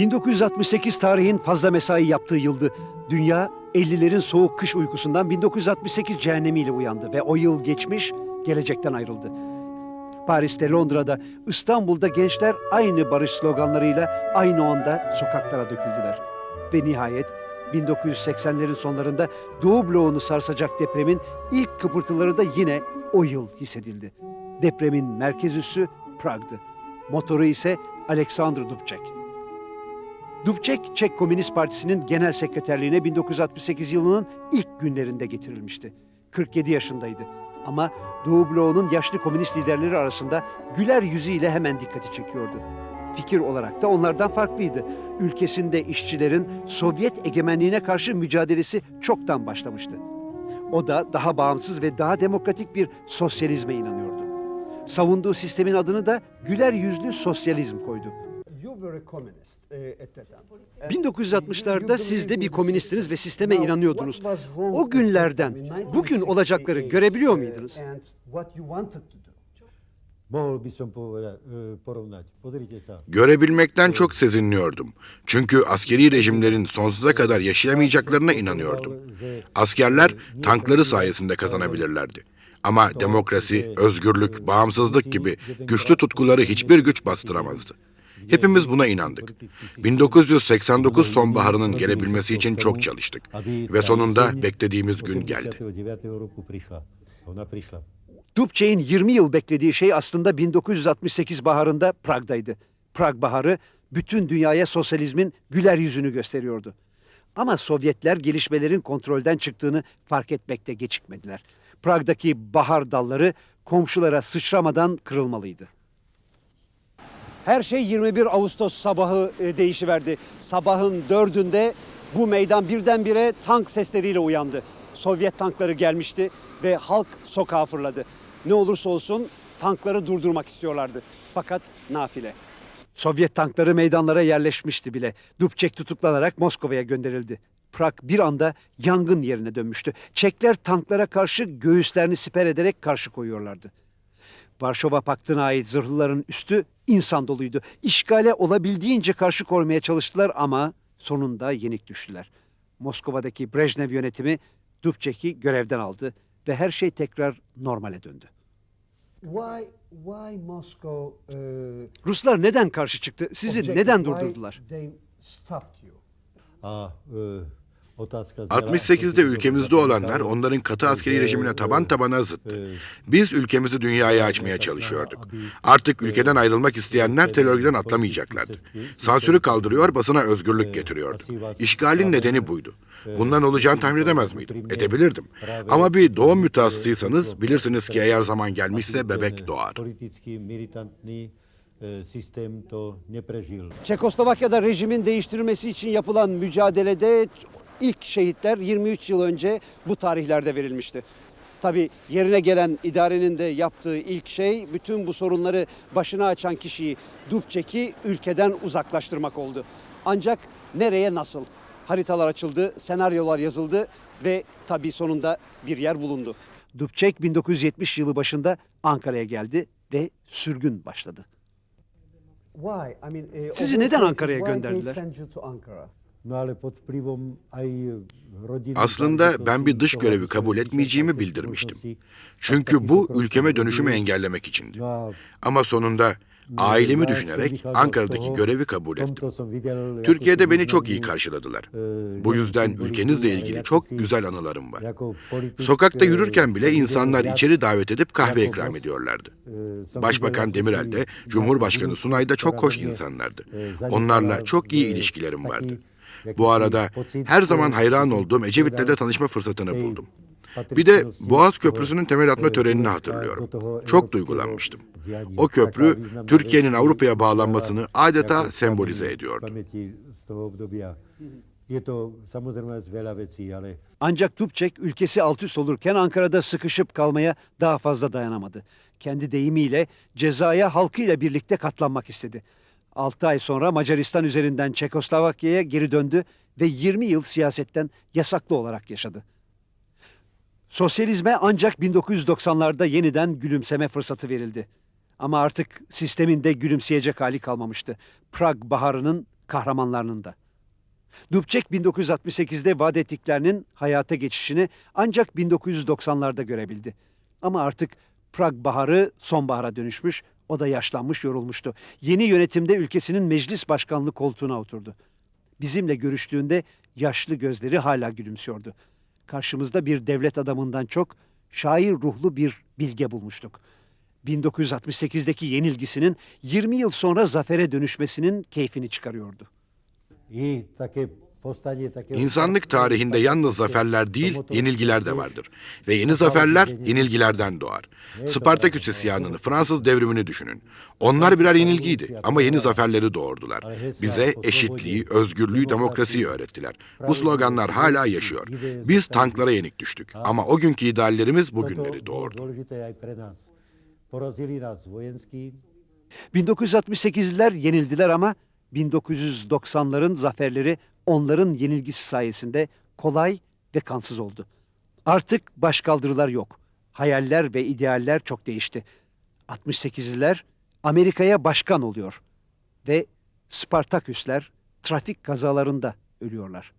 1968 tarihin fazla mesai yaptığı yıldı. Dünya 50'lerin soğuk kış uykusundan 1968 cehennemiyle uyandı ve o yıl geçmiş, gelecekten ayrıldı. Paris'te, Londra'da, İstanbul'da gençler aynı barış sloganlarıyla aynı anda sokaklara döküldüler. Ve nihayet 1980'lerin sonlarında Doğu bloğunu sarsacak depremin ilk kıpırtıları da yine o yıl hissedildi. Depremin merkez üssü Prag'dı. Motoru ise Alexander Dubček. Dubček, Çek Komünist Partisi'nin genel sekreterliğine 1968 yılının ilk günlerinde getirilmişti. 47 yaşındaydı. Ama Doğu bloğunun yaşlı komünist liderleri arasında güler yüzüyle hemen dikkati çekiyordu. Fikir olarak da onlardan farklıydı. Ülkesinde işçilerin Sovyet egemenliğine karşı mücadelesi çoktan başlamıştı. O da daha bağımsız ve daha demokratik bir sosyalizme inanıyordu. Savunduğu sistemin adını da güler yüzlü sosyalizm koydu. 1960'larda siz de bir komünistiniz ve sisteme inanıyordunuz. O günlerden bugün olacakları görebiliyor muydunuz? E. Pozrite sa. Görebilmekten çok sezinliyordum. Çünkü askeri rejimlerin sonsuza kadar yaşayamayacaklarına inanıyordum. Askerler tankları sayesinde kazanabilirlerdi. Ama demokrasi, özgürlük, bağımsızlık gibi güçlü tutkuları hiçbir güç bastıramazdı. Hepimiz buna inandık. 1989 sonbaharının gelebilmesi için çok çalıştık. Ve sonunda beklediğimiz gün geldi. 89. roku prišla. Ona prišla. Dubček'in 20 yıl beklediği şey aslında 1968 baharında Prag'daydı. Prag baharı bütün dünyaya sosyalizmin güler yüzünü gösteriyordu. Ama Sovyetler gelişmelerin kontrolden çıktığını fark etmekte gecikmediler. Prag'daki bahar dalları komşulara sıçramadan kırılmalıydı. Her şey 21 Ağustos sabahı e, değişiverdi. Sabahın dördünde bu meydan birdenbire tank sesleriyle uyandı. Sovyet tankları gelmişti ve halk sokağa fırladı. Ne olursa olsun tankları durdurmak istiyorlardı. Fakat nafile. Sovyet tankları meydanlara yerleşmişti bile. Dubček tutuklanarak Moskova'ya gönderildi. Prag bir anda yangın yerine dönmüştü. Çekler tanklara karşı göğüslerini siper ederek karşı koyuyorlardı. Varşova Paktı'na ait zırhlıların üstü insan doluydu. İşgale olabildiğince karşı koymaya çalıştılar ama sonunda yenik düştüler. Moskova'daki Brejnev yönetimi Dubček'i görevden aldı ve her şey tekrar normale döndü. Why, why Moscow uh, Ruslar neden karşı çıktı? Sizi neden durdurdular? They stopped you. A otázka zněla, 68'de co si ülkemizde olanlar onların katı askeri rejimine taban tabana zıttı. Biz ülkemizi dünyaya açmaya çalışıyorduk. Artık ülkeden ayrılmak isteyenler terörden atlamayacaklardı. Sansürü kaldırıyor, basına özgürlük getiriyordu. İşgalin nedeni buydu. Bundan olacağını tahmin edemez miydim? Edebilirdim. Ama bir doğum mütehassısıysanız bilirsiniz ki eğer zaman gelmişse bebek doğar. E, systém to neprežil. Çekoslovakya'da rejimin değiştirilmesi için yapılan mücadelede ilk şehitler 23 yıl önce bu tarihlerde verilmişti. Tabi yerine gelen idarenin de yaptığı ilk şey bütün bu sorunları başına açan kişiyi Dubček'i ülkeden uzaklaştırmak oldu. Ancak nereye nasıl? Haritalar açıldı, senaryolar yazıldı ve tabi sonunda bir yer bulundu. Dubček 1970 yılı başında Ankara'ya geldi ve sürgün başladı. Uh, Sizi neden Ankara'ya gönderdiler? Aslında ben bir dış görevi kabul etmeyeceğimi bildirmiştim. Çünkü bu ülkeme dönüşümü engellemek içindi. Ama sonunda ailemi düşünerek Ankara'daki görevi kabul ettim. Türkiye'de beni çok iyi karşıladılar. Bu yüzden ülkenizle ilgili çok güzel anılarım var. Sokakta yürürken bile insanlar içeri davet edip kahve ikram ediyorlardı. Başbakan Demirel de, Cumhurbaşkanı Sunay da çok hoş insanlardı. Onlarla çok iyi ilişkilerim vardı. Bu arada her zaman hayran olduğum Ecevit'le de tanışma fırsatını buldum. Bir de Boğaz Köprüsü'nün temel atma törenini hatırlıyorum. Çok duygulanmıştım. O köprü Türkiye'nin Avrupa'ya bağlanmasını adeta sembolize ediyordu. Ancak Dubček ülkesi alt üst olurken Ankara'da sıkışıp kalmaya daha fazla dayanamadı. Kendi deyimiyle cezaya halkıyla birlikte katlanmak istedi. 6 ay sonra Macaristan üzerinden Çekoslovakya'ya geri döndü ve 20 yıl siyasetten yasaklı olarak yaşadı. Sosyalizme ancak 1990'larda yeniden gülümseme fırsatı verildi. Ama artık sistemin de gülümseyecek hali kalmamıştı. Prag baharının kahramanlarının da. Dubček 1968'de vaat ettiklerinin hayata geçişini ancak 1990'larda görebildi. Ama artık Prag Baharı sonbahara dönüşmüş, o da yaşlanmış, yorulmuştu. Yeni yönetimde ülkesinin meclis başkanlığı koltuğuna oturdu. Bizimle görüştüğünde yaşlı gözleri hala gülümsüyordu. Karşımızda bir devlet adamından çok şair ruhlu bir bilge bulmuştuk. 1968'deki yenilgisinin 20 yıl sonra zafere dönüşmesinin keyfini çıkarıyordu. Povstanie takého İnsanlık tarihinde yalnız zaferler değil, yenilgiler de vardır. Ve yeni zaferler yenilgilerden doğar. Spartaküs isyanını, Fransız devrimini düşünün. Onlar birer yenilgiydi ama yeni zaferleri doğurdular. Bize eşitliği, özgürlüğü, demokrasiyi öğrettiler. Bu sloganlar hala yaşıyor. Biz tanklara yenik düştük ama o günkü ideallerimiz bugünleri doğurdu. dôležité aj pre nás. Porazili nás vojenský, 1968'liler yenildiler ama 1990'ların zaferleri onların yenilgisi sayesinde kolay ve kansız oldu. Artık başkaldırılar yok. Hayaller ve idealler çok değişti. 68'liler Amerika'ya başkan oluyor ve Spartaküsler trafik kazalarında ölüyorlar.